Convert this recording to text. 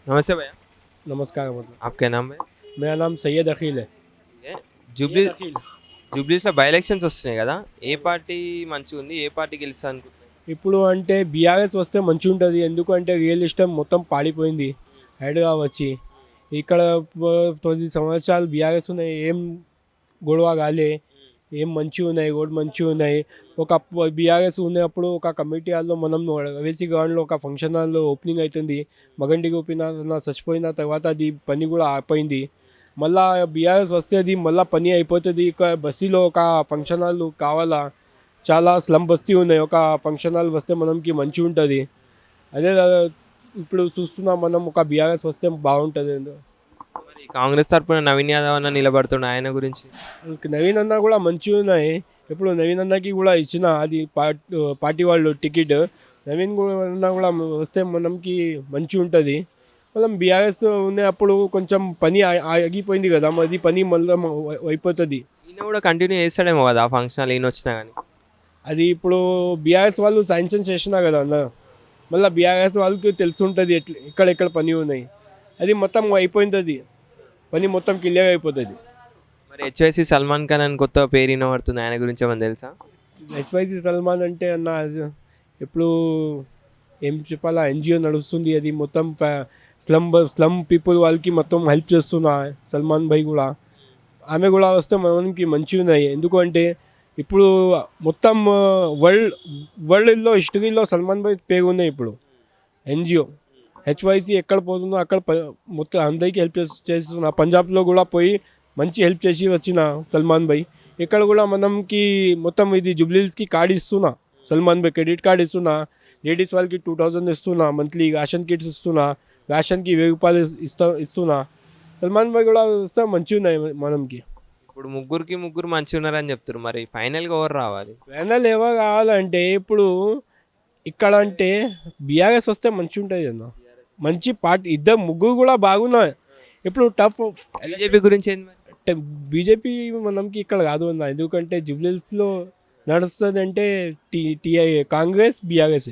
नमस्ते भैया नमस्कार मतलब आपका नाम है मेरा नाम सैयद अकील है Jubilee Syed Aqeel జూబ్లీస్లో by elections వస్తున్నాయి కదా ఏ పార్టీ మంచిగా ఉంది ఏ పార్టీ గెలుస్తా అనుకుంటున్నారు ఇప్పుడు అంటే బీఆర్ఎస్ వస్తే మంచిగా ఉంటుంది ఎందుకంటే రియల్ ఎస్టేట్ మొత్తం పాడిపోయింది హైడ్గా వచ్చి ఇక్కడ ప- పది సంవత్సరాలు బీఆర్ఎస్ ఉన్నాయి ఏం గొడవ కాలే ఏం మంచిగా ఉన్నాయి కూడా మంచిగా ఉన్నాయి. ఒక బీఆర్ఎస్ ఉన్నప్పుడు ఒక కమిటీ హాల్లో మనం వేసి గ్రౌండ్లో ఒక ఫంక్షన్ హాల్లో ఓపెనింగ్ అవుతుంది మగండి గోపినాథ్ చచ్చిపోయిన తర్వాత అది పని కూడా ఆపోయింది మళ్ళా బీఆర్ఎస్ వస్తే అది మళ్ళీ పని అయిపోతుంది. ఇక బస్తీలో ఒక ఫంక్షన్ హాల్ కావాలా? చాలా స్లమ్ బస్తీ ఉన్నాయి. ఒక ఫంక్షన్ హాల్ వస్తే మనకి మంచిగా ఉంటుంది అదే ఇప్పుడు చూస్తున్నాం మనం ఒక బీఆర్ఎస్ వస్తే బాగుంటుంది. కాంగ్రెస్ తరపున నవీన్ యాదవ్ అన్న నిలబడుతున్న ఆయన గురించి? నవీన్ అన్న కూడా మంచిగా ఉన్నాయి. ఇప్పుడు నవీన్ అన్నకి కూడా ఇచ్చిన అది పార్టీ వాళ్ళు టికెట్. నవీన్ కూడా అన్న కూడా వస్తే మనకి మంచిగా ఉంటుంది. మనం బీఆర్ఎస్ ఉన్నప్పుడు కొంచెం పని ఆగిపోయింది కదా. అది పని మళ్ళీ అయిపోతుంది. ఈయన కూడా కంటిన్యూ చేస్తాడేమో కదా ఆ ఫంక్షన్ ఈయన వచ్చినా కానీ అది ఇప్పుడు బీఆర్ఎస్ వాళ్ళు శాంక్షన్ చేసినా కదా అన్న. మళ్ళీ బీఆర్ఎస్ వాళ్ళకి తెలిసి ఉంటుంది ఎట్లా ఎక్కడెక్కడ పని ఉన్నాయి. అది మొత్తం అయిపోతుంది పని మొత్తం క్లియర్ అయిపోతుంది. మరి హెచ్వైసి సల్మాన్ ఖాన్ అని కొత్త పేరు వినబడుతుంది ఆయన గురించి ఏమన్నా తెలుసా? హెచ్వైసి సల్మాన్ అంటే అన్న అది ఎప్పుడు ఏం చెప్పాలా ఎన్జిఓ నడుస్తుంది అది మొత్తం స్లమ్ స్లమ్ పీపుల్ వాళ్ళకి మొత్తం హెల్ప్ చేస్తున్నా సల్మాన్ భాయ్ కూడా. ఆమె కూడా వస్తే మనకి మంచిగా ఉన్నాయి. ఎందుకంటే ఇప్పుడు మొత్తం వరల్డ్ వరల్డ్లో హిస్టరీలో సల్మాన్ భాయ్ పేరు ఉన్నాయి ఇప్పుడు ఎన్జిఓ. హెచ్వైసి ఎక్కడ పోతుందో అక్కడ మొత్తం అందరికీ హెల్ప్ చేస్తున్నా పంజాబ్లో కూడా పోయి మంచి హెల్ప్ చేసి వచ్చిన సల్మాన్ భాయ్ ఇక్కడ కూడా మనకి మొత్తం ఇది జుబ్లీస్కి కార్డ్ ఇస్తున్నా. సల్మాన్ భాయ్ క్రెడిట్ కార్డ్ ఇస్తున్నా. లేడీస్ వాళ్ళకి టూ థౌజండ్ ఇస్తున్నా. మంత్లీ రేషన్ కిట్స్ ఇస్తున్నా. రేషన్కి వెయ్యి రూపాయలు ఇస్తా ఇస్తున్నా. సల్మాన్ భాయ్ కూడా ఇస్తే మంచిగా ఉన్నాయి మనకి. ఇప్పుడు ముగ్గురికి ముగ్గురు మంచిగా ఉన్నారని చెప్తారు మరి ఫైనల్గా ఎవరు రావాలి? ఫైనల్ ఎవరు కావాలంటే ఇప్పుడు ఇక్కడ అంటే బీఆర్ఎస్ వస్తే మంచి ఉంటుంది అన్న. మంచి పార్టీ ఇద్దరు ముగ్గురు కూడా బాగున్నాయి. ఇప్పుడు టఫ్ బీజేపీ గురించి బీజేపీ మనకి ఇక్కడ కాదు అన్న. ఎందుకంటే జుబ్లీస్లో నడుస్తుంది అంటే టీ టీఐ కాంగ్రెస్ బీఆర్ఎస్.